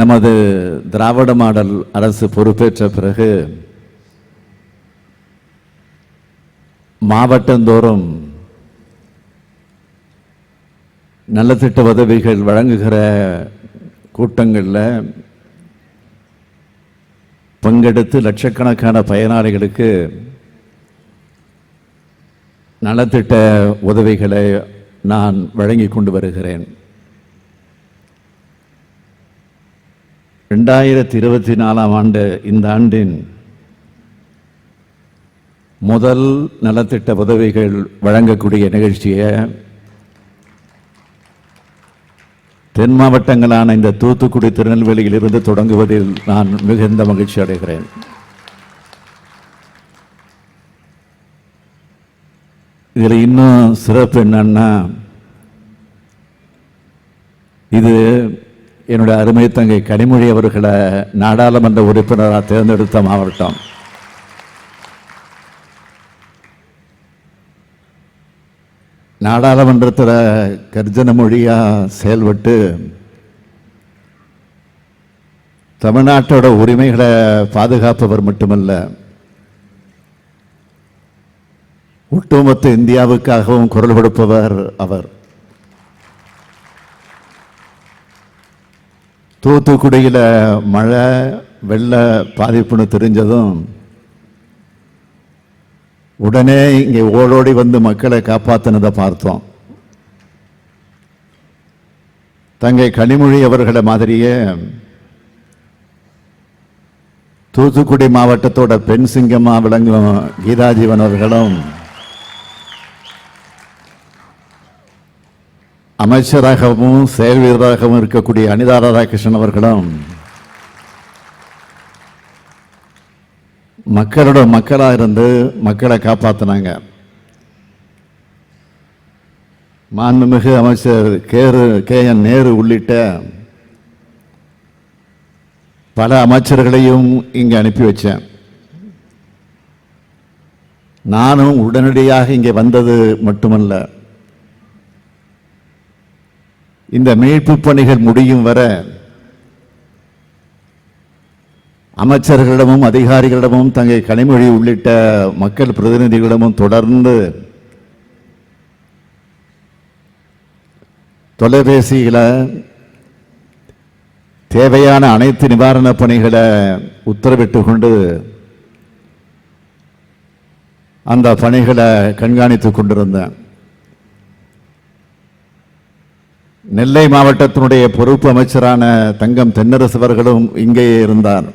நமது திராவிட மாடல் அரசு பொறுப்பேற்ற பிறகு மாவட்டந்தோறும் நலத்திட்ட உதவிகள் வழங்குகிற கூட்டங்களில் பங்கெடுத்து லட்சக்கணக்கான பயனாளிகளுக்கு நலத்திட்ட உதவிகளை நான் வழங்கி கொண்டு வருகிறேன். ரெண்டாயிரத்தி இருபத்தி நாலாம் ஆண்டு இந்த ஆண்டின் முதல் நலத்திட்ட உதவிகள் வழங்கக்கூடிய நிகழ்ச்சியை தென் மாவட்டங்களான இந்த தூத்துக்குடி திருநெல்வேலியில் இருந்து தொடங்குவதில் நான் மிகுந்த மகிழ்ச்சி அடைகிறேன். இதில் இன்னும் சிறப்பு என்னன்னா இது என்னுடைய அருமை தங்கை கனிமொழி அவர்களை நாடாளுமன்ற உறுப்பினராக தேர்ந்தெடுத்த மாவட்டம். நாடாளுமன்றத்தில் கர்ஜன மொழியாக செயல்பட்டு தமிழ்நாட்டோட உரிமைகளை பாதுகாப்பவர் மட்டுமல்ல ஒட்டுமொத்த இந்தியாவுக்காகவும் குரல் கொடுப்பவர் அவர். தூத்துக்குடியில் மழை வெள்ள பாதிப்புன்னு தெரிஞ்சதும் உடனே இங்கே ஓடோடி வந்து மக்களை காப்பாற்றினதை பார்த்தோம். தங்கை கனிமொழி அவர்களை மாதிரியே தூத்துக்குடி மாவட்டத்தோட பெண் சிங்கமாக விளங்கும் கீதாஜீவன் அவர்களும் அமைச்சராகவும் செயல் வீரராகவும் இருக்கக்கூடிய அனிதா ராதாகிருஷ்ணன் அவர்களும் மக்களோட மக்களாக இருந்து மக்களை காப்பாற்றினாங்க மாண்புமிகு அமைச்சர் கேரு கே என் நேரு உள்ளிட்ட பல அமைச்சர்களையும் இங்கே அனுப்பி வச்சேன். நானும் உடனடியாக இங்கே வந்தது மட்டுமல்ல இந்த மீட்பு பணிகள் முடியும் வரை அமைச்சர்களிடமும் அதிகாரிகளிடமும் தங்கை கனிமொழி உள்ளிட்ட மக்கள் பிரதிநிதிகளிடமும் தொடர்ந்து தொலைபேசியில் தேவையான அனைத்து நிவாரணப் பணிகளை உத்தரவிட்டு கொண்டு அந்த பணிகளை கண்காணித்துக் கொண்டிருந்தேன். நெல்லை மாவட்டத்தினுடைய பொறுப்பு அமைச்சரான தங்கம் தென்னரசு அவர்களும் இங்கே இருந்தார்.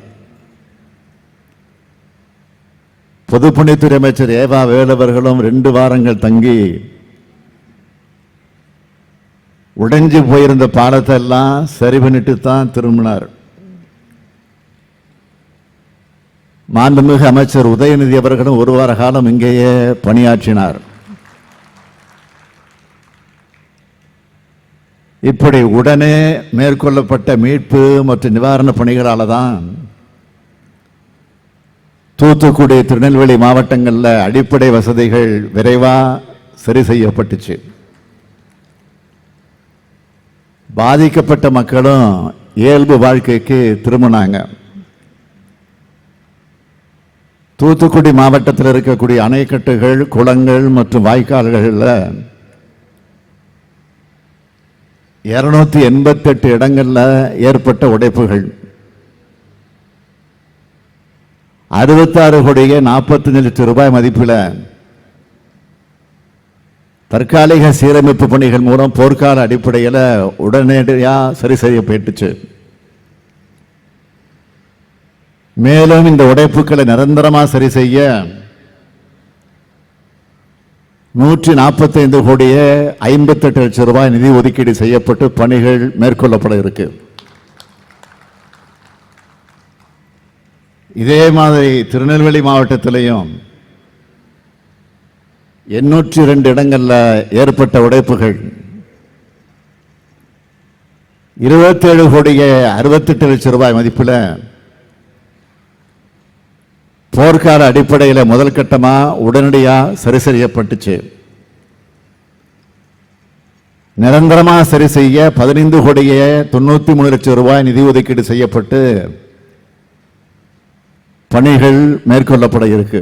பொதுப்பணித்துறை அமைச்சர் ஏவா வேலவர்களும் ரெண்டு வாரங்கள் தங்கி உடைஞ்சு போயிருந்த பாலத்தை எல்லாம் சரி பண்ணிட்டு தான் திரும்பினார். மாண்புமிகு அமைச்சர் உதயநிதி அவர்களும் ஒரு வார காலம் இங்கேயே பணியாற்றினார். இப்படி உடனே மேற்கொள்ளப்பட்ட மீட்பு மற்றும் நிவாரண பணிகளால தான் தூத்துக்குடி திருநெல்வேலி மாவட்டங்களில் அடிப்படை வசதிகள் விரைவா சரி செய்யப்பட்டுச்சு. பாதிக்கப்பட்ட மக்களும் இயல்பு வாழ்க்கைக்கு திரும்பினாங்க. தூத்துக்குடி மாவட்டத்தில் இருக்கக்கூடிய அணைக்கட்டுகள் குளங்கள் மற்றும் வாய்க்கால்களில் இருநூத்தி எண்பத்தெட்டு இடங்கள்ல ஏற்பட்ட உடைப்புகள். அறுபத்தாறு கோடியே நாற்பத்தஞ்சு லட்சம் ரூபாய் மதிப்பில் தற்காலிக சீரமைப்பு பணிகள் மூலம் போர்க்கால அடிப்படையில் உடனடியாக சரி செய்யப்பட்டுச்சு. மேலும் இந்த உடைப்புகளை நிரந்தரமாக சரி செய்ய நூற்றி நாற்பத்தைந்து கோடியே ஐம்பத்தெட்டு லட்சம் ரூபாய் நிதி ஒதுக்கீடு செய்யப்பட்டு பணிகள் மேற்கொள்ளப்பட இருக்கு. இதே மாதிரி திருநெல்வேலி மாவட்டத்திலையும் எண்ணூற்றி ரெண்டு இடங்களில் ஏற்பட்ட உடைப்புகள். இருபத்தேழு கோடியே அறுபத்தெட்டு லட்சம் ரூபாய் மதிப்பில் போர்க்கால அடிப்படையில் முதல் கட்டமாக உடனடியாக சரி செய்யப்பட்டுச்சு. நிரந்தரமாக சரி செய்ய பதினைந்து கோடியே தொண்ணூற்றி மூணு லட்சம் ரூபாய் நிதி ஒதுக்கீடு செய்யப்பட்டு பணிகள் மேற்கொள்ளப்பட இருக்கு.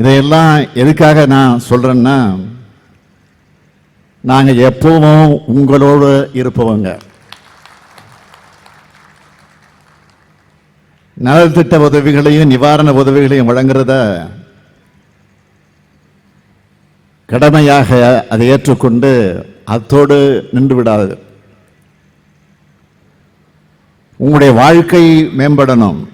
இதையெல்லாம் எதுக்காக நான் சொல்கிறேன்னா நாங்கள் எப்பவும் உங்களோடு இருப்பவங்க. நலத்திட்ட உதவிகளையும் நிவாரண உதவிகளையும் வழங்குறத கடமையாக அதை ஏற்றுக்கொண்டு அத்தோடு நின்று விடாது உங்களுடைய வாழ்க்கை மேம்படணும்.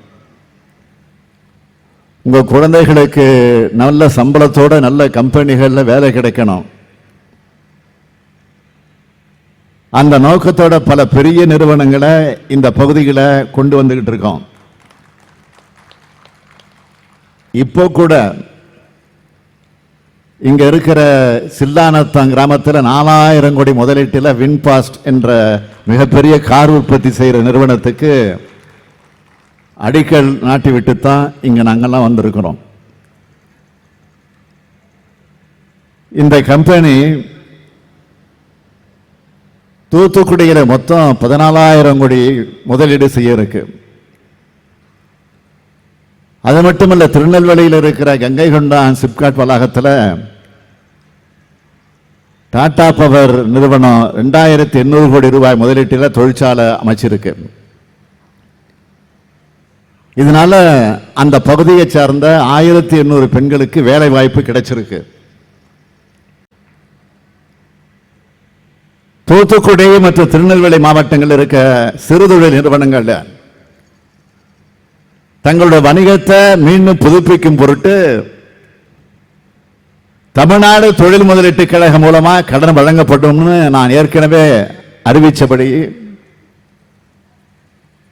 உங்கள் குழந்தைகளுக்கு நல்ல சம்பளத்தோட நல்ல கம்பெனிகளில் வேலை கிடைக்கணும். அந்த நோக்கத்தோட பல பெரிய நிறுவனங்களை இந்த பகுதிகளை கொண்டு வந்துக்கிட்டு இருக்கோம். இப்போ கூட இங்கே இருக்கிற சில்லானத்தான் கிராமத்தில் நாலாயிரம் கோடி முதலீட்டில் வின்பாஸ்ட் என்ற மிகப்பெரிய கார் உற்பத்தி செய்கிற நிறுவனத்துக்கு அடிக்கல் நாட்டி விட்டு தான் இங்கே நாங்கெல்லாம் வந்திருக்கிறோம். இந்த கம்பெனி தூத்துக்குடியில் மொத்தம் பதினாலாயிரம் கோடி முதலீடு செய்யறதுக்கு அது மட்டுமல்ல திருநெல்வேலியில் இருக்கிற கங்கை கொண்டான் சிப்காட் வளாகத்தில் டாடா பவர் நிறுவனம் ரெண்டாயிரத்தி எண்ணூறு கோடி ரூபாய் முதலீட்டில் தொழிற்சாலை அமைச்சிருக்கு. இதனால அந்த பகுதியை சார்ந்த ஆயிரத்தி எண்ணூறு பெண்களுக்கு வேலை வாய்ப்பு கிடைச்சிருக்கு. தூத்துக்குடி மற்றும் திருநெல்வேலி மாவட்டங்களில் இருக்க சிறுதொழில் நிறுவனங்களில் தங்களுடைய வணிகத்தை மீண்டும் புதுப்பிக்கும் பொருட்டு தமிழ்நாடு தொழில் முதலீட்டு கழகம் மூலமா கடன் வழங்கப்படும்னு நான் ஏற்கனவே அறிவித்தபடி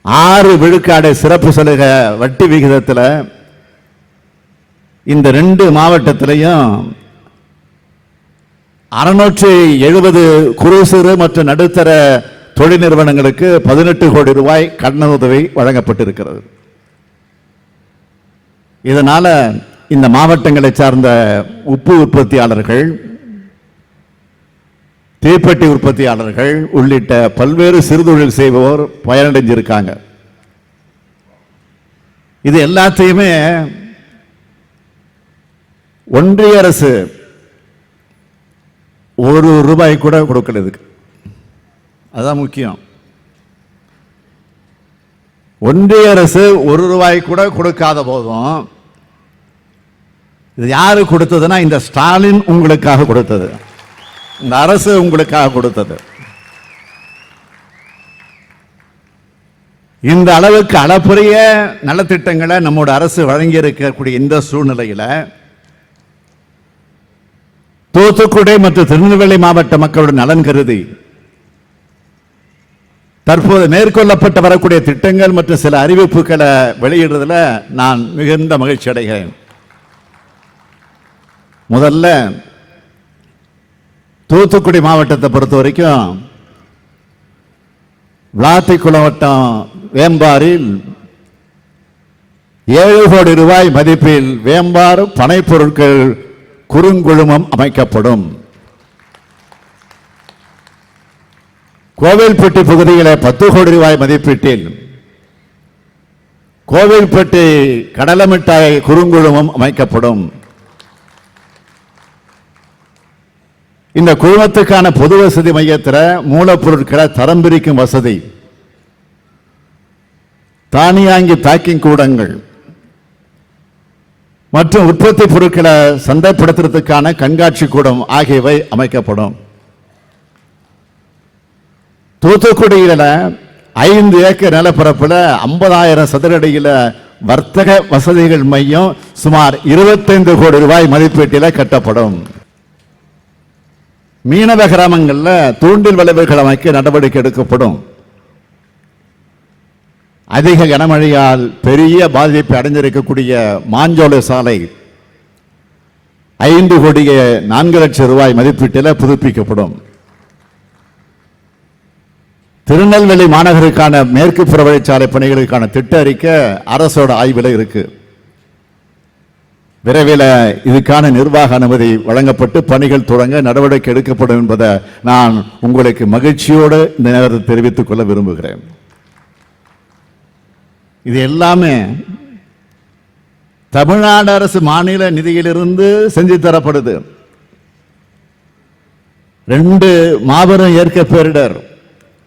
ஆறு விழுக்காடு சிறப்பு சலுகை வட்டி விகிதத்தில் இந்த ரெண்டு மாவட்டத்திலையும் அறுநூற்றி எழுபது குறு சிறு மற்றும் நடுத்தர தொழில் நிறுவனங்களுக்கு பதினெட்டு கோடி ரூபாய் கடனுதவி உதவி வழங்கப்பட்டிருக்கிறது. இதனால் இந்த மாவட்டங்களை சார்ந்த உப்பு உற்பத்தியாளர்கள் தீப்பெட்டி உற்பத்தியாளர்கள் உள்ளிட்ட பல்வேறு சிறுதொழில் செய்பவர் பயனடைஞ்சிருக்காங்க. இது எல்லாத்தையுமே ஒன்றிய அரசு ஒரு ரூபாய் கூட கொடுக்கல இதுக்கு. அதுதான் முக்கியம். ஒன்றிய அரசு ஒரு ரூபாய் கூட கொடுக்காத போதும் இது யாரு கொடுத்ததுன்னா இந்த ஸ்டாலின் உங்களுக்காக கொடுத்தது. இந்த அரசு உங்களுக்காக கொடுத்தது. இந்த அளவுக்கு அளப்பரிய நலத்திட்டங்களை நம்மோட அரசு வழங்கி இருக்கக்கூடிய இந்த சூழ்நிலையில் தூத்துக்குடி மற்றும் திருநெல்வேலி மாவட்ட மக்களோட நலன் கருதி தற்போது மேற்கொள்ளப்பட்டு வரக்கூடிய திட்டங்கள் மற்றும் சில அறிவிப்புகளை வெளியிடுறதுல நான் மிகுந்த மகிழ்ச்சி அடைகிறேன். முதல்ல தூத்துக்குடி மாவட்டத்தை பொறுத்த வரைக்கும் விளாத்திக்குளம் வட்டம் வேம்பாரில் ஏழு கோடி ரூபாய் மதிப்பில் வேம்பாறு பனை பொருட்கள் குறுங்குழுமம் அமைக்கப்படும். கோவில்பட்டி பகுதியில பத்து கோடி ரூபாய் மதிப்பீட்டில் கோவில்பட்டி கடலமிட்டாய் குறுங்குழுமம் அமைக்கப்படும். இந்த குழுமத்துக்கான பொது வசதி மையத்தில் மூலப்பொருட்களை தரம் பிரிக்கும் வசதி. தானியாங்கி பேக்கிங் கூடங்கள். மற்றும் உற்பத்தி பொருட்களை சந்தைப்படுத்துறதுக்கான கண்காட்சி கூடம் ஆகியவை அமைக்கப்படும். தூத்துக்குடியில் ஐந்து ஏக்கர் நிலப்பரப்பில் ஐம்பதாயிரம் சதுரடியில் வர்த்தக வசதிகள் மையம் சுமார் இருபத்தைந்து கோடி ரூபாய் மதிப்பீட்டில் கட்டப்படும். மீனவ கிராமங்களில் தூண்டில் விளைவுகள் அமைக்க நடவடிக்கை எடுக்கப்படும். அதிக கனமழையால் பெரிய பாதிப்பை அடைஞ்சிருக்கக்கூடிய மாஞ்சோலை சாலை ஐந்து கோடியே நான்கு லட்சம் ரூபாய் மதிப்பீட்டில் புதுப்பிக்கப்படும். திருநெல்வேலி மாநகருக்கான மேற்கு புறவழிச்சாலை பணிகளுக்கான திட்ட அறிக்கை அரசோட ஆய்வில் இருக்குது விரைவில் இதுக்கான நிர்வாக அனுமதி வழங்கப்பட்டு பணிகள் தொடங்க நடவடிக்கை எடுக்கப்படும் என்பதை நான் உங்களுக்கு மகிழ்ச்சியோடு இந்த நேரத்தில் தெரிவித்துக் கொள்ள விரும்புகிறேன். இது எல்லாமே தமிழ்நாடு அரசு மாநில நிதியிலிருந்து செஞ்சு தரப்படுது. ரெண்டு மாபெரும் இயற்கை பேரிடர்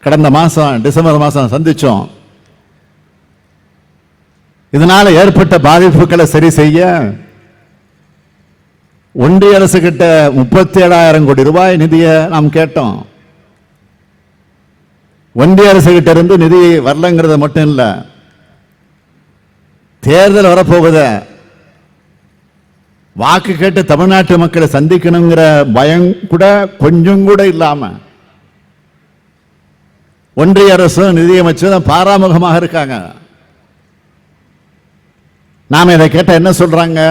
கடந்த மாசம் டிசம்பர் மாசம் சந்திச்சோம். இதனால் ஏற்பட்ட பாதிப்புகளை சரி செய்ய ஒன்றிய அரசு கிட்ட முப்பத்தி ஏழாயிரம் கோடி ரூபாய் நிதியை நாம் கேட்டோம். ஒன்றிய அரசு கிட்ட இருந்து நிதி வரலங்கிறது மட்டும் இல்ல தேர்தல் வரப்போகுத. வாக்கு கேட்டு தமிழ்நாட்டு மக்களை சந்திக்கணுங்கிற பயம் கூட கொஞ்சம் கூட இல்லாம ஒன்றிய அரசும் நிதியமைச்சரும் பாராமுகமாக இருக்காங்க. நாம இதை கேட்ட என்ன சொல்றாங்க?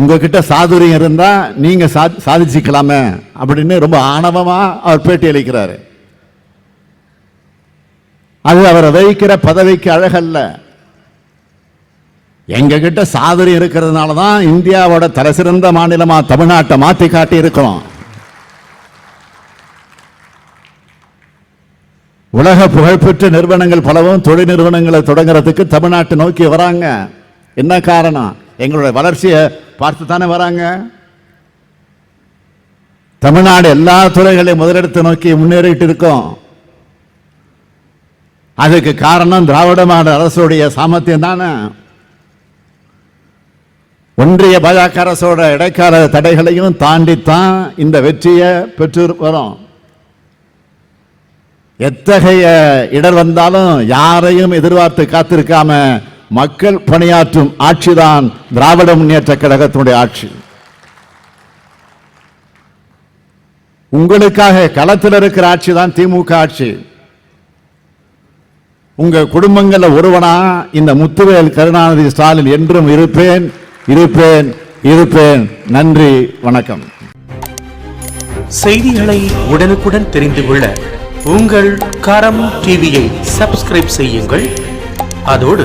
உங்ககிட்ட சாதுரியம் இருந்தால் நீங்கள் சா- சாதிச்சுக்கலாமே அப்படின்னு ரொம்ப ஆணவமாக அவர் பேட்டி அளிக்கிறாரு. அது அவரை வகிக்கிற பதவிக்கு அழகல்ல. எங்ககிட்ட சாதுரியம் இருக்கிறதுனால தான் இந்தியாவோட தலைசிறந்த மாநிலமாக தமிழ்நாட்டை மாற்றி காட்டி இருக்கிறோம். உலக புகழ்பெற்ற நிறுவனங்கள் பலவும் தொழில் நிறுவனங்களை தொடங்குறதுக்கு தமிழ்நாட்டை நோக்கி வராங்க. என்ன காரணம்? எங்களுடைய வளர்ச்சியை பார்த்து தானே வராங்க? தமிழ்நாடு எல்லா துறைகளையும் முதலிடத்தை நோக்கி முன்னேறிட்டு இருக்கோம். அதுக்கு காரணம் திராவிட மாடல் அரசுடைய சாமர்த்தியம் தானே? ஒன்றிய பாஜக அரசோட இடைக்கால தடைகளையும் தாண்டித்தான் இந்த வெற்றியை பெற்று வரும். எத்தகைய இடர் வந்தாலும் யாரையும் எதிர்பார்த்து காத்திருக்காம மக்கள் பணியாற்றும் ஆட்சிதான் திராவிட முன்னேற்ற கழகத்தினுடைய ஆட்சி. உங்களுக்காக களத்தில் இருக்கிற ஆட்சி தான் திமுக ஆட்சி. உங்க குடும்பங்களில் ஒருவனா இந்த முத்துவேல் கருணாநிதி ஸ்டாலின் என்றும் இருப்பேன் இருப்பேன் இருப்பேன். நன்றி வணக்கம். செய்திகளை உடனுக்குடன் தெரிந்து கொள்ள உங்கள் கரம் டிவியை சப்ஸ்கிரைப் செய்யுங்கள். அதோடு